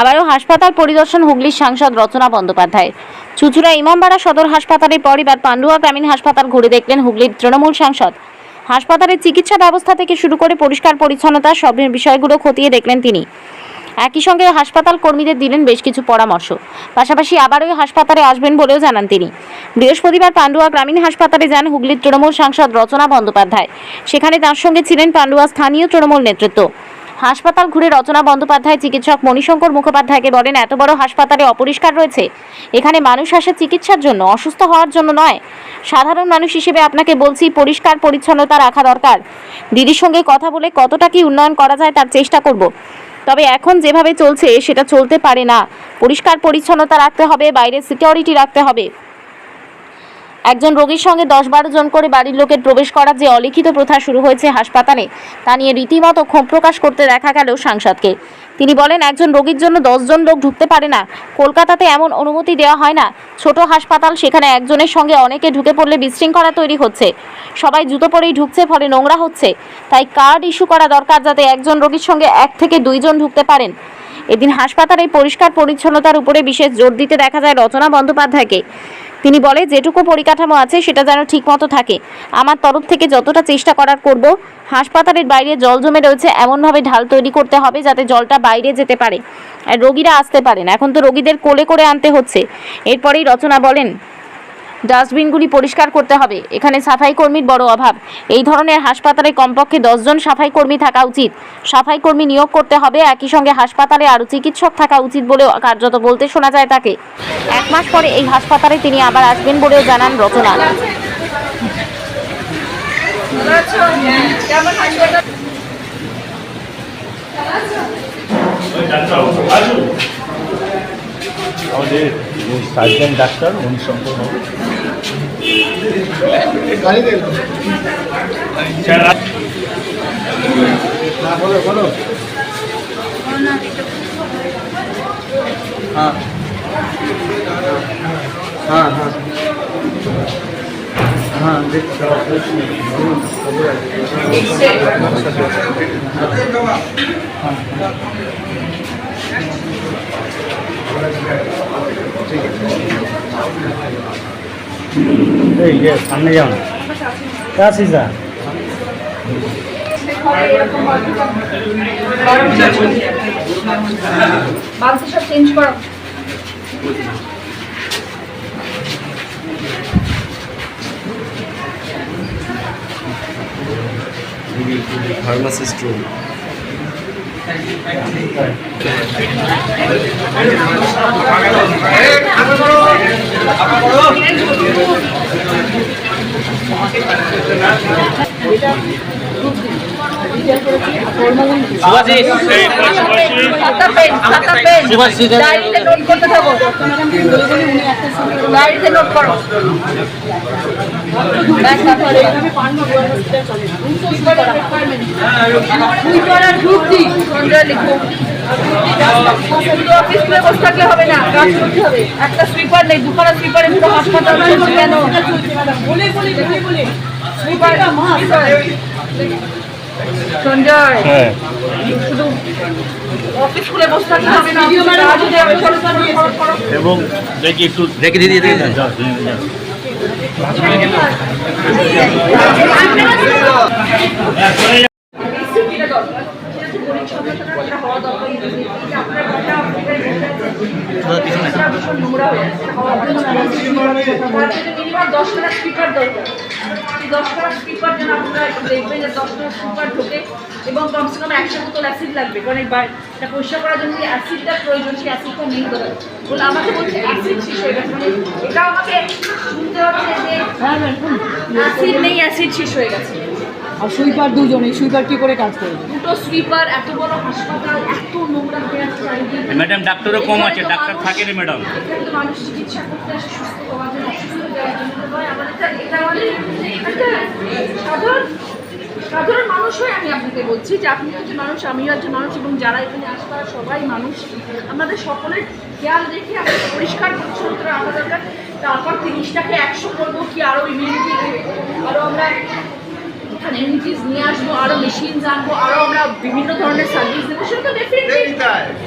আবারও হাসপাতাল পরিদর্শন হুগলির সাংসদ রচনা বন্দ্যোপাধ্যায়। চুচুড়া ইমামবাড়া সদর হাসপাতালের পর এবার পান্ডুয়া গ্রামীণ হাসপাতাল ঘুরে দেখলেন হুগলির তৃণমূল সাংসদ। হাসপাতালের চিকিৎসা ব্যবস্থা থেকে শুরু করে পরিষ্কার পরিচ্ছন্নতা সব বিষয়গুলো খতিয়ে দেখলেন তিনি। একই সঙ্গে হাসপাতাল কর্মীদের দিলেন বেশ কিছু পরামর্শ। পাশাপাশি আবারও হাসপাতালে আসবেন বলেও জানান তিনি। বৃহস্পতিবার পান্ডুয়া গ্রামীণ হাসপাতালে যান হুগলির তৃণমূল সাংসদ রচনা বন্দ্যোপাধ্যায়। সেখানে তার সঙ্গে ছিলেন পান্ডুয়া স্থানীয় তৃণমূল নেতৃত্ব। হাসপাতাল ঘুরে রচনা বন্দ্যোপাধ্যায়, চিকিৎসক মণিশঙ্কর মুখোপাধ্যায়কে বলেন, এত বড় হাসপাতালে অপরিষ্কার রয়েছে। এখানে মানুষ আসে চিকিৎসার জন্য, অসুস্থ হওয়ার জন্য নয়। সাধারণ মানুষ হিসেবে আপনাকে বলছি, পরিষ্কার, পরিচ্ছন্নতা রাখা দরকার। দিদির সঙ্গে কথা বলে কতটা কি উন্নয়ন করা যায় তার চেষ্টা করব। তবে এখন যেভাবে চলছে, সেটা চলতে পারে না। পরিষ্কার, পরিচ্ছন্নতা রাখতে হবে, বাইরে সিকিউরিটি রাখতে হবে। একজন রোগীর সঙ্গে দশ বারো জন করে বাড়ির লোকের প্রবেশ করার যে অলিখিত প্রথা শুরু হয়েছে হাসপাতালে, তা নিয়ে রীতিমতো ক্ষোভ প্রকাশ করতে দেখা গেল সাংসদকে। তিনি বলেন, একজন রোগীর জন্য দশজন লোক ঢুকতে পারে না। কলকাতাতে এমন অনুমতি দেওয়া হয় না। ছোট হাসপাতাল, সেখানে একজনের সঙ্গে অনেকে ঢুকে পড়লে বিশৃঙ্খলা তৈরি হচ্ছে। সবাই জুতো পরেই ঢুকছে, ফলে নোংরা হচ্ছে। তাই কার্ড ইস্যু করা দরকার যাতে একজন রোগীর সঙ্গে এক থেকে দুইজন ঢুকতে পারেন। এদিন হাসপাতালে পরিষ্কার পরিচ্ছন্নতার উপরে বিশেষ জোর দিতে দেখা যায় রচনা বন্দ্যোপাধ্যায়কে। তিনি বলে, যেটুকু পরিকাঠামো আছে, সেটা যেন ঠিকমতো থাকে। আমার তরফ থেকে যতটা চেষ্টা করার করব, হাসপাতালের বাইরে জল জমে রয়েছে, এমনভাবে ঢাল তৈরি করতে হবে যাতে জলটা বাইরে যেতে পারে। আর রোগীরা আসতে পারেন এখন তো রোগীদের কোলে করে আনতে হচ্ছে। এরপরেই রচনা বলেন ডাস্টবিনগুলি পরিষ্কার করতে হবে। এখানে সাফাই কর্মীর বড় অভাব। এই ধরনের হাসপাতালে কমপক্ষে দশজন সাফাই কর্মী থাকা উচিত। সাফাই কর্মী নিয়োগ করতে হবে, একই সঙ্গে হাসপাতালে আরও চিকিৎসক থাকা উচিত বলেও কার্যত বলতে শোনা যায় তাকে। এক মাস পরে এই হাসপাতালে তিনি আবার আসবেন বলেও জানান রচনা। আমাদের সার্জন ডাক্তার উনি সম্পন্ন হ্যাঁ হ্যাঁ হ্যাঁ হ্যাঁ হ্যাঁ। এই যে সামনে চেঞ্জ ফার্মাসিস্ট খাতা পেন ডায়েরিতে নোট করতে থাকো। ডায়েরিতে নোট করো। হবে না একটা সুইপার নেই দুখানা সুইপারে পুরো হাসপাতাল কেন সুইপার সঞ্জয় হ্যাঁ। শুধু অফিস খুলে বসে থাকলে হবে না। এবং দেখি একটু দেখে দিয়ে দেখে। যাও, যাও। যেটা দরকার, দরকার, নোংরা হয়ে স্পিকার দরকার। সেই স্পিকার যেন আপনারা একটু দেখবেন যে দশখানা স্পিকার ঢোকে এবং কমসে কম একশো বোতল অ্যাসিড লাগবে। কারণ এই পরিষ্কার করার জন্য যে অ্যাসিডটা প্রয়োজন সেই অ্যাসিডটা নেই ধরে বলে আমাকে বলছে অ্যাসিড শেষ হয়ে গেছে। মানে এটা আমাকে শুনতে হচ্ছে যে অ্যাসিড নেই অ্যাসিড শেষ হয়ে গেছে। আর সুইপার দুজনে সুইপার কি করে কাজ করবে দুটো স্লিপার এত বড় হাসপাতাল এত নোংরা হয়ে আছে ম্যাডাম ডাক্তারও কম আছে ডাক্তার থাকে রে ম্যাডাম মানুষ চিকিৎসা করতে আসে সুস্থ হওয়ার জন্য অসুস্থ যাওয়ার জন্য। আমাদের এটা- এটা আমাদের সাধারণ সাধারণ মানুষ হয়ে আমি আপনাকে বলছি যে আপনি একজন মানুষ আমিও একজন মানুষ এবং যারা এখানে আসে তারা সবাই মানুষ। আমাদের সকলের খেয়াল রেখে আমাদের পরিষ্কার পরিচ্ছন্নতা রাখা দরকার। তারপর তিরিশটাকে একশো করব কি আরও ইমিউনিটি আরও আমরা এমনিটিস নিয়ে আসব আরও মেশিন আনব আরও আমরা বিভিন্ন ধরনের সার্ভিস দেবো। সেটা তো ডেফিনেটলি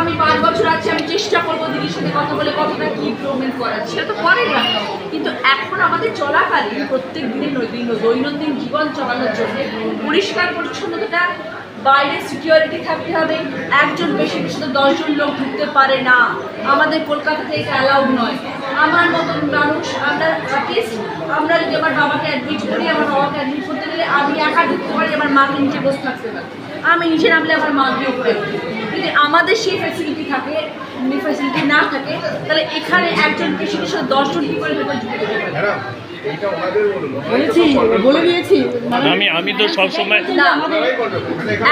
আমি পাঁচ বছর আছি আমি চেষ্টা করব দিদির সাথে কথা বলে কতটা কি ইমপ্রুভমেন্ট করার, সেটা তো পরের ব্যাপার কিন্তু এখন আমাদের চলাকালীন প্রত্যেক দিনের দৈনন্দিন জীবন চালানোর জন্য পরিষ্কার পরিচ্ছন্নতাটা, বাইরে সিকিউরিটি থাকতে হবে। একজন পেশেন্টের সাথে দশজন লোক ঢুকতে পারে না। আমাদের কলকাতা থেকে অ্যালাউড নয়। আমার মতন মানুষ, আমরা অ্যাটলিস্ট আমরা যদি আমার বাবাকে অ্যাডমিট করি, আমার বাবাকে অ্যাডমিট করতে গেলে আমি একা ঢুকতে পারি, আমার মাকে নিচে বসে থাকতে পারি আমি নিচে নামলে আমার মাকে উপরে উঠি। যদি আমাদের সেই ফ্যাসিলিটি থাকে ফ্যাসিলিটি না থাকে, তাহলে এখানে একজন কৃষি সাথে দশজন কী করে পারে বলে দিয়েছি। মানে আমি আমি তো সবসময় না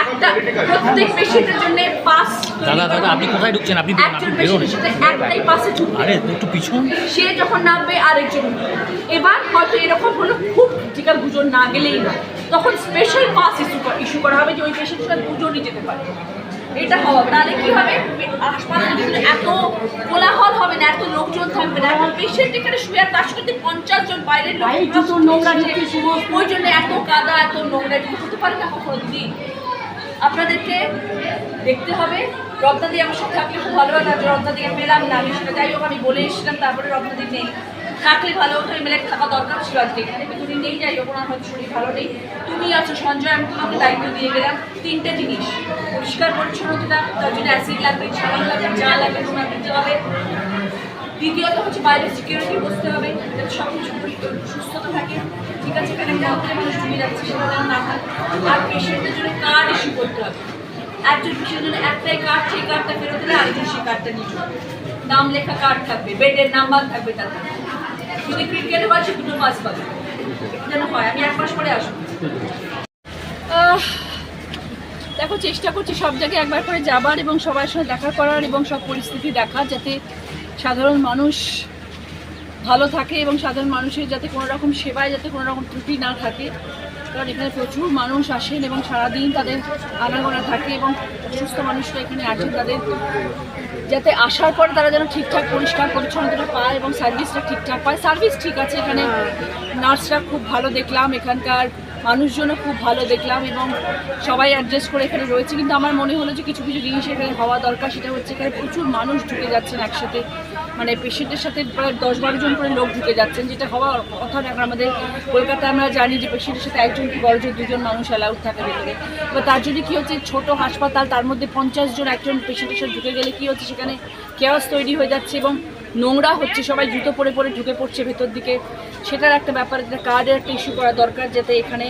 একটা প্রত্যেক পেশেন্টের জন্য পাস দাদা দাদা আপনি কোথায় ঢুকছেন? আপনি একজন পেশেন্টের সাথে একটাই পাসে ছুটবে আরে একটু পিছন। সে যখন নামবে আরেকজন। এবার হয়তো এরকম হলো খুব টিকার দুজন না গেলেই না তখন স্পেশাল পাস ইস্যু ইস্যু করা হবে যে ওই পেশেন্টের সাথে দুজনই যেতে পারে। এটা হবে। তাহলে কি হবে? হাসপাতালে এত কোলাহল হবে না এত লোকজন থাকবে না। এখন পেশেন্ট এখানে শুয়ে আছে তার সাথে পঞ্চাশ জন বাইরের লোক ওই জন্য এত কাদা এত নোংরা। এটুকু হতে পারে না কখনো? দিদি আপনাদেরকে দেখতে হবে। রত্নাদি আমার সাথে থাকলে খুব ভালো হয় না রত্নাদিকে পেলাম না আমি সেটা। যাই হোক আমি বলে এসেছিলাম তারপরে রত্নাদি নেই। থাকলে ভালো হতো এমএলএ থাকা দরকার ছিল আজকে। এখানে তুমি নেই যাই হোক ওনার হয়তো শরীর ভালো নেই। তুমি আছো সঞ্জয় আমি তোমাকে দায়িত্ব দিয়ে গেলাম। তিনটে জিনিস। পরিষ্কার পরিচ্ছন্নতা তার জন্য অ্যাসিড লাগবে, সাবান লাগবে যা লাগবে তোমার দিতে হবে। দ্বিতীয়ত হচ্ছে বাইরে সিকিউরিটি বসতে হবে, যাতে সব কিছু সুস্থতা থাকে। ঠিক আছে এখানে মন্ত্রে মানুষ যাচ্ছে সেটা না থাকে আর পেশেন্টের জন্য কার্ড ইস্যু করতে হবে। একজন পেশেন্টের জন্য একটাই কার্ড সেই কার্ডটা ফেরত দিলে আরেকজন সেই কার্ডটা নিয়ে নাম লেখা কার্ড থাকবে বেডের নাম্বার থাকবে তাতে যদি ক্রিকেটে পাচ্ছে দুটো পাস পাবে যেন হয়, আমি এক মাস পরে আসব। দেখো চেষ্টা করছি সব জায়গায় একবার করে যাবার এবং সবার সঙ্গে দেখা করার এবং সব পরিস্থিতি দেখা যাতে সাধারণ মানুষ ভালো থাকে এবং সাধারণ মানুষের যাতে কোনো রকম সেবায় যাতে কোনো রকম ত্রুটি না থাকে। কারণ এখানে প্রচুর মানুষ আসেন এবং সারাদিন তাদের আনাগোনা থাকে এবং অসুস্থ মানুষরা এখানে আসেন। তাদের যাতে আসার পর তারা যেন ঠিকঠাক পরিষ্কার পরিচ্ছন্নতা পায় এবং সার্ভিসটা ঠিকঠাক পায়। সার্ভিস ঠিক আছে এখানে নার্সরা খুব ভালো দেখলাম। এখানকার মানুষজনও খুব ভালো দেখলাম এবং সবাই অ্যাডজাস্ট করে এখানে রয়েছে। কিন্তু আমার মনে হলো যে কিছু কিছু জিনিস এখানে হওয়া দরকার, সেটা হচ্ছে এখানে প্রচুর মানুষ ঢুকে যাচ্ছেন একসাথে। মানে পেশেন্টের সাথে প্রায় দশ বারো জন করে লোক ঢুকে যাচ্ছেন, যেটা হওয়ার কথা এখন আমাদের কলকাতায় আমরা জানি যে পেশেন্টের সাথে একজন কি বড় জোর দুজন মানুষ অ্যালাউড থাকে ভেতরে। তো তার জন্য কী হচ্ছে, ছোট হাসপাতাল, তার মধ্যে পঞ্চাশ জন একজন পেশেন্টের সাথে ঢুকে গেলে কী হচ্ছে, সেখানে কেয়াস তৈরি হয়ে যাচ্ছে এবং নোংরা হচ্ছে, সবাই জুতো পরে পরে ঢুকে পড়ছে ভেতর দিকে। সেটার একটা ব্যাপার যেটা কার্ডের একটা ইস্যু করা দরকার, যাতে এখানে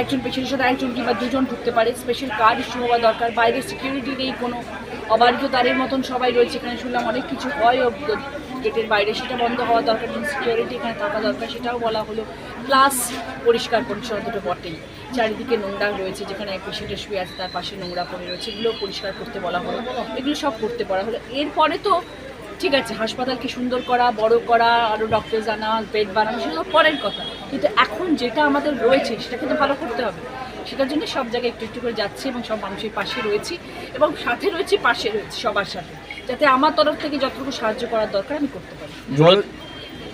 একজন পেশেন্টের সাথে একজন কিংবা দুজন ঢুকতে পারে। স্পেশাল কার্ড ইস্যু হওয়া দরকার। বাইরে সিকিউরিটি নেই কোনো। অবারিত তারের মতন সবাই রয়েছে। এখানে শুনলাম অনেক কিছু হয় গেটের বাইরে সেটা বন্ধ হওয়া দরকার সিকিউরিটি এখানে থাকা দরকার, সেটাও বলা হলো। প্লাস পরিষ্কার পরিচ্ছন্ন দুটো বটেই। চারিদিকে নোংরা রয়েছে, যেখানে এক পেশেন্টের শুয়ে আছে, তার পাশে নোংরা পড়ে রয়েছে এগুলো পরিষ্কার করতে বলা হলো। এগুলো সব করতে বলা হলো। এরপরে তো, ঠিক আছে, হাসপাতালকে সুন্দর করা, বড় করা আরও ডক্টর জানা বেড বানানো, সেগুলো পরের কথা। কিন্তু এখন যেটা আমাদের রয়েছে, সেটা কিন্তু ভালো করতে হবে। সেটার জন্য সব জায়গায় একটু একটু করে যাচ্ছি এবং সব মানুষের পাশে রয়েছি এবং সাথে রয়েছি, পাশে রয়েছি সবার সাথে। যাতে আমার তরফ থেকে যতটুকু সাহায্য করার দরকার আমি করতে পারি।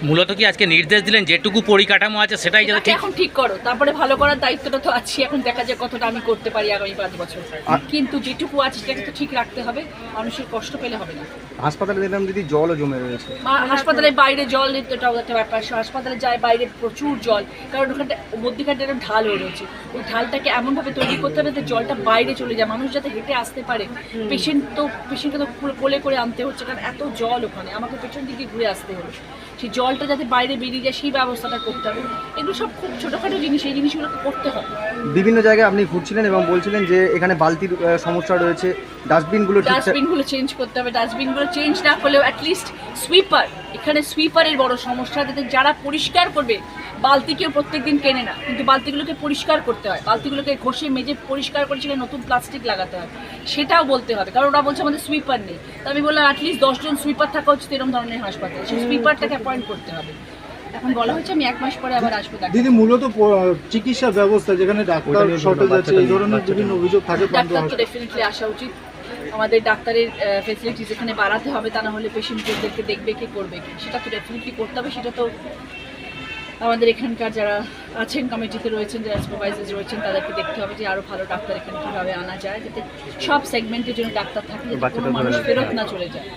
মূলত- কি আজকে নির্দেশ দিলেন যেটুকু পরিকাঠামো আছে সেটাই যাতে ঠিক এখন ঠিক করো। তারপরে ভালো করার দায়িত্বটা তো আছি এখন দেখা যায় কতটা আমি করতে পারি আগামী পাঁচ বছর। কিন্তু যেটুকু আছে সেটাকে তো ঠিক রাখতে হবে মানুষের কষ্ট পেলে হবে না। হাসপাতালে দেখলাম দিদি জলও জমে রয়েছে। হাসপাতালের বাইরে জল নিতে এটাও একটা ব্যাপার। হাসপাতালে যায় বাইরে প্রচুর জল। কারণ ওখানটা মধ্যখানটা একটা ঢাল হয়ে রয়েছে। ওই ঢালটাকে এমনভাবে তৈরি করতে হবে যাতে জলটা বাইরে চলে যায়। মানুষ যাতে হেঁটে আসতে পারে। পেশেন্ট তো পেশেন্টকে তো কোলে করে আনতে হচ্ছে কারণ এত জল ওখানে। আমাকে পেছন দিকে ঘুরে আসতে হলো। সেই জলটা যাতে বাইরে বেরিয়ে যায় সেই ব্যবস্থাটা করতে হবে। এগুলো সব খুব ছোটোখাটো জিনিস এই জিনিসগুলোকে করতে হবে। বিভিন্ন জায়গায় আপনি ঘুরছিলেন এবং বলছিলেন যে এখানে বালতির সমস্যা রয়েছে। ডাস্টবিনগুলো ডাস্টবিনগুলো চেঞ্জ করতে হবে। ডাস্টবিনগুলো চেঞ্জ না করলেও অ্যাটলিস্ট সুইপার এখানে সুইপারের বড় সমস্যা। যাতে যারা পরিষ্কার করবে বালতি কেউ প্রত্যেক দিন কেনে না। কিন্তু বালতিগুলোকে পরিষ্কার করতে হয়। বালতিগুলোকে ঘষে মেজে পরিষ্কার করে সেখানে নতুন প্লাস্টিক লাগাতে হয়। সেটাও বলতে হবে। কারণ ওরা বলছে আমাদের সুইপার নেই। তো আমি বললাম অ্যাটলিস্ট দশজন সুইপার থাকা উচিত এরকম ধরনের হাসপাতাল। সেই সুইপারটাকে অ্যাপয়েন্ট করতে হবে। এখন বলা হচ্ছে আমি এক মাস পরে আবার আসব দেখা দিদি মূলত চিকিৎসা ব্যবস্থা যেখানে ডাক্তার শর্টেজ আছে এই ধরনের বিভিন্ন অভিযোগ থাকে ডাক্তার তো ডেফিনেটলি আসা উচিত। আমাদের ডাক্তারের ফেসিলিটিস এখানে বাড়াতে হবে। তা না হলে পেশেন্টদেরকে দেখবে কে করবে কি। সেটা তো ডেফিনেটলি করতে হবে। সেটা তো আমাদের এখানকার যারা আছেন কমিটিতে রয়েছেন যারা সুপারভাইজার রয়েছেন তাদেরকে দেখতে হবে যে আরও ভালো ডাক্তার এখানে কীভাবে আনা যায় যাতে সব সেগমেন্টের জন্য ডাক্তার থাকে যাতে কোনো মানুষ ফেরত না চলে যায়।